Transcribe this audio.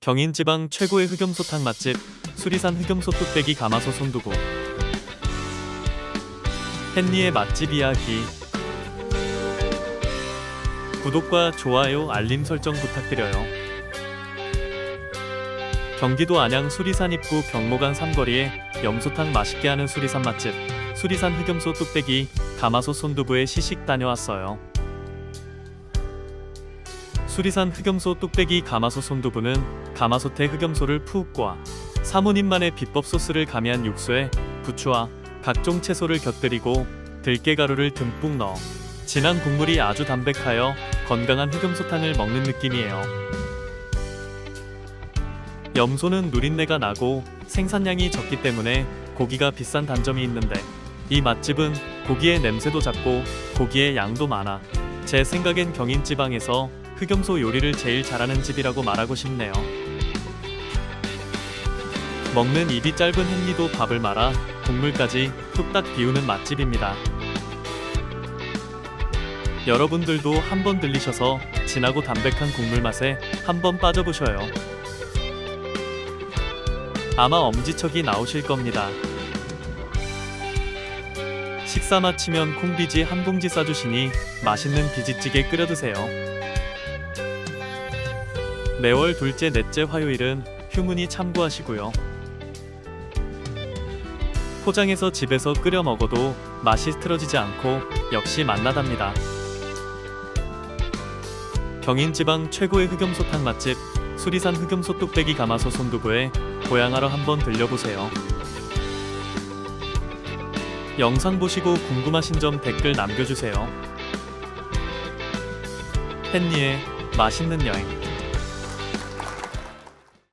경인 지방 최고의 흑염소탕 맛집 수리산 흑염소 뚝배기 가마솥 손두부 헨리의 맛집 이야기 구독과 좋아요 알림 설정 부탁드려요. 경기도 안양 수리산 입구 경로간 삼거리에 염소탕 맛있게 하는 수리산 맛집 수리산 흑염소 뚝배기 가마솥 손두부에 시식 다녀왔어요. 수리산 흑염소 뚝배기 가마솥 손두부는 가마솥에 흑염소를 푹꽈 사모님만의 비법 소스를 가미한 육수에 부추와 각종 채소를 곁들이고 들깨가루를 듬뿍 넣어 진한 국물이 아주 담백하여 건강한 흑염소탕을 먹는 느낌이에요. 염소는 누린내가 나고 생산량이 적기 때문에 고기가 비싼 단점이 있는데 이 맛집은 고기의 냄새도 작고 고기의 양도 많아 제 생각엔 경인 지방에서 흑염소 요리를 제일 잘하는 집이라고 말하고 싶네요. 먹는 입이 짧은 헨리도 밥을 말아 국물까지 뚝딱 비우는 맛집입니다. 여러분들도 한번 들리셔서 진하고 담백한 국물 맛에 한번 빠져보셔요. 아마 엄지척이 나오실 겁니다. 식사 마치면 콩비지 한 봉지 싸주시니 맛있는 비지찌개 끓여 드세요. 매월 둘째, 넷째 화요일은 휴문이 참고하시고요. 포장해서 집에서 끓여 먹어도 맛이 틀어지지 않고 역시 맛나답니다. 경인 지방 최고의 흑염소탕 맛집 수리산 흑염소 뚝배기 가마솥 손두부에 고향하러 한번 들려보세요. 영상 보시고 궁금하신 점 댓글 남겨주세요. 헨리의 맛있는 여행